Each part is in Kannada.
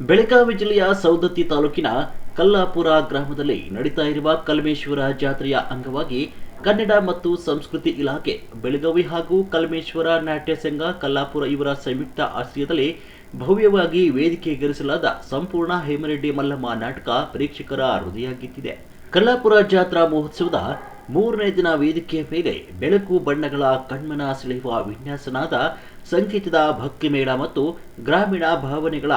ಬೆಳಗಾವಿ ಜಿಲ್ಲೆಯ ಸೌದತ್ತಿ ತಾಲೂಕಿನ ಕಲ್ಲಾಪುರ ಗ್ರಾಮದಲ್ಲಿ ನಡೀತಾ ಇರುವ ಕಲ್ಮೇಶ್ವರ ಜಾತ್ರೆಯ ಅಂಗವಾಗಿ ಕನ್ನಡ ಮತ್ತು ಸಂಸ್ಕೃತಿ ಇಲಾಖೆ, ಬೆಳಗಾವಿ ಹಾಗೂ ಕಲ್ಮೇಶ್ವರ ನಾಟ್ಯ ಸಂಘ, ಕಲ್ಲಾಪುರ ಇವರ ಸಂಯುಕ್ತ ಆಶ್ರಯದಲ್ಲಿ ಭವ್ಯವಾಗಿ ವೇದಿಕೆಗೇರಿಸಲಾದ ಸಂಪೂರ್ಣ ಹೇಮರೆಡ್ಡಿ ಮಲ್ಲಮ್ಮ ನಾಟಕ ಪ್ರೇಕ್ಷಕರ ಹೃದಯ ಕಲ್ಲಾಪುರ ಜಾತ್ರಾ ಮಹೋತ್ಸವದ ಮೂರನೇ ದಿನ ವೇದಿಕೆಯ ಮೇಲೆ ಬೆಳಕು ಬಣ್ಣಗಳ ಕಣ್ಮನ ಸೆಳೆಯುವ ವಿನ್ಯಾಸನಾದ ಸಂಗೀತದ ಭಕ್ತಿ ಮೇಳ ಮತ್ತು ಗ್ರಾಮೀಣ ಭಾವನೆಗಳ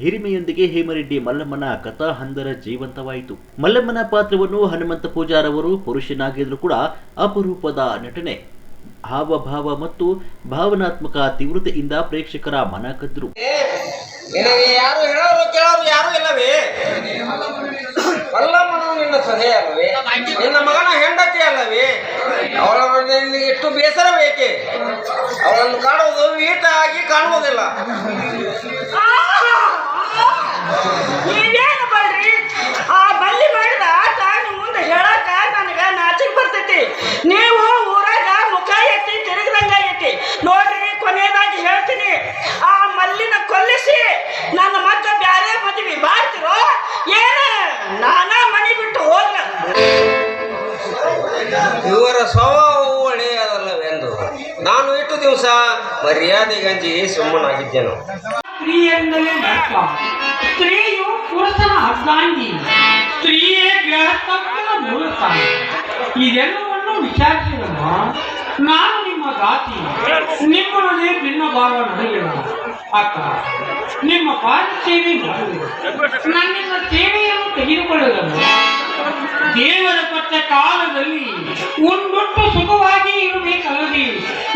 ಹಿರಿಮೆಯೊಂದಿಗೆ ಹೇಮರೆಡ್ಡಿ ಮಲ್ಲಮ್ಮನ ಕಥಾ ಹಂದರ ಜೀವಂತವಾಯಿತು. ಮಲ್ಲಮ್ಮನ ಪಾತ್ರವನ್ನು ಹನುಮಂತ ಪೂಜಾರವರು ಪುರುಷನಾಗಿದ್ರು ಕೂಡ ಅಪರೂಪದ ನಟನೆ ಹಾವಭಾವ ಮತ್ತು ಭಾವನಾತ್ಮಕ ತೀವ್ರತೆಯಿಂದ ಪ್ರೇಕ್ಷಕರ ಮನ ಕದ್ರು. ನಿನ್ನ ಮಗನ ಹೆಂಡತಿ ಅಲ್ಲವೇ? ಅವಳ ಬೇಸರ ಬೇಕೆ? ಅವಳನ್ನು ಕಾಣುವುದು ಈಟಾಗಿ ಕಾಣುವುದಿಲ್ಲ. ಇವರ ಸ್ವಭಾವವು ಒಳ್ಳೆಯದಲ್ಲವೆಂದು ನಾನು ಇಟ್ಟು ದಿವಸ ಮರ್ಯಾದೆ ಗಂಜಿ ಸುಮ್ಮನಾಗಿದ್ದೇನು. ಇದೆಲ್ಲವನ್ನು ವಿಚಾರಿಸಿದ ನಾನು ನಿಮ್ಮ ಗಾತಿ ನಿಮ್ಮೊಳಗೆ ಭಿನ್ನ ಭಾವ ನಡೆಯಲ್ಲ ಅಕ್ಕ, ನಿಮ್ಮ ಪಾದ ಸೇವೆ ನನ್ನಿಂದ ಸೇವೆಯನ್ನು ತೆಗೆದುಕೊಳ್ಳುವುದನ್ನು ದೇವರ ಕೊಟ್ಟ ಕಾಲದಲ್ಲಿ ಒಂದೊಟ್ಟು ಸುಖವಾಗಿ ಇರಬೇಕಲ್ಲದೆ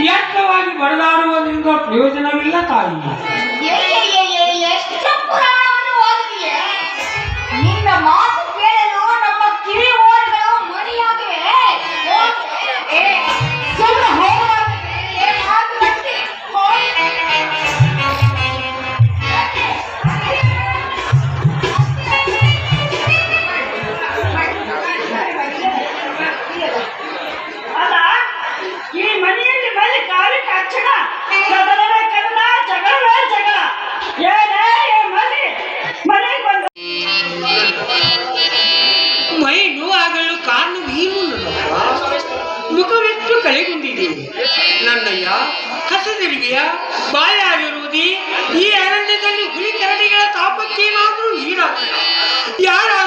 ವ್ಯರ್ಥವಾಗಿ ಬಡದಾಡುವುದರಿಂದ ಪ್ರಯೋಜನವಿಲ್ಲ ತಾಯಿ. ಈ ಮನೆಯಲ್ಲಿ ಬರೀ ಕಾಲು ಕಚ್ಚಡ ಜಗಳವೇ ಜಗಳ ಏನೇ ಮೈ ನೋವಾಗಲು ಬಾಯಾಗಿರುವುದೇ ಈ ಅರಣ್ಯದಲ್ಲಿ ಹುಲಿ ಕರಡಿಗಳ ತಾಪಕ್ಕೇನಾದರೂ ನೀರಾಗ ಯಾರಾದರೂ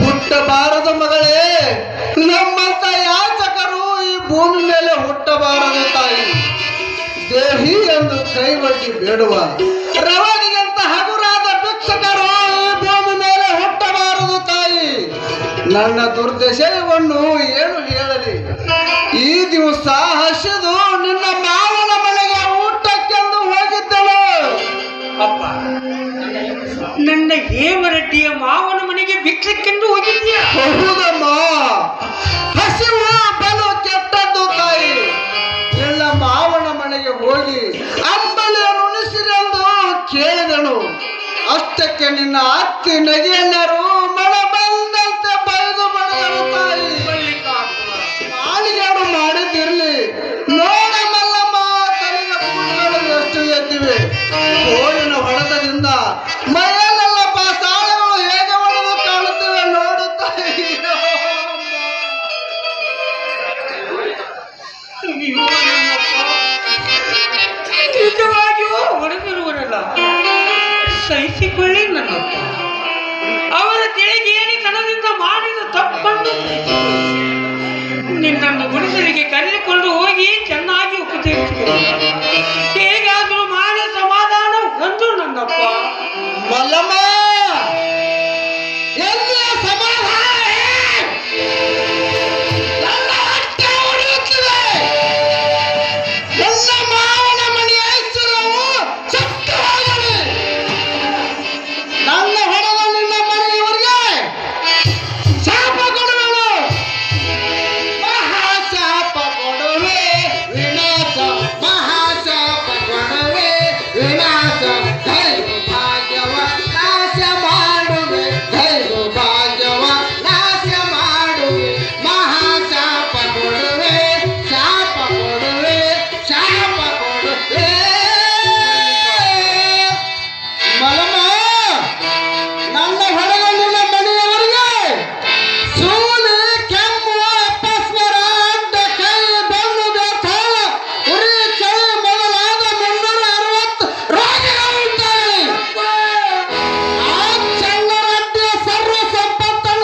ಹುಟ್ಟಬಾರದ ಮಗಳೇ, ನಮ್ಮಂತ ಯಾಚಕರು ಈ ಭೂಮಿ ಮೇಲೆ ಹುಟ್ಟಬಾರದ ತಾಯಿ. ದೇಹಿ ಎಂದು ಕೈ ಕೈವಟ್ಟಿ ಬೇಡುವ ರೋಗಿಗಂತ ಹಗುರಾದ ಭಿಕ್ಷಕರು ಈ ಭೂಮಿ ಮೇಲೆ ಹುಟ್ಟಬಾರದು ತಾಯಿ. ನನ್ನ ದುರ್ದಶಯವನ್ನು ಏನು ಹೇಳಲಿ? ಈ ದಿವಸ ಹಸಿದು ನಿನ್ನ ಮಾವನ ಮನೆಗೆ ಊಟಕ್ಕೆಂದು ಹೋಗಿದ್ದಳು. ಅಪ್ಪ, ನನ್ನ ಹೇಮರೆಡ್ಡಿಯ ಮಾವನ ಅಷ್ಟಕ್ಕೆ ನಿನ್ನ ಅತ್ತಿ ನಗೆಯಲ್ಲರು ಸಹಿಸಿಕೊಳ್ಳಿ ನನ್ನಪ್ಪ ಅವರ ತಿಳಿಗೇರಿ ತನದಿಂದ ಮಾಡಿದ ತಪ್ಪನ್ನು. ನಿನ್ನನ್ನು ಗುಡಿಸಲಿಗೆ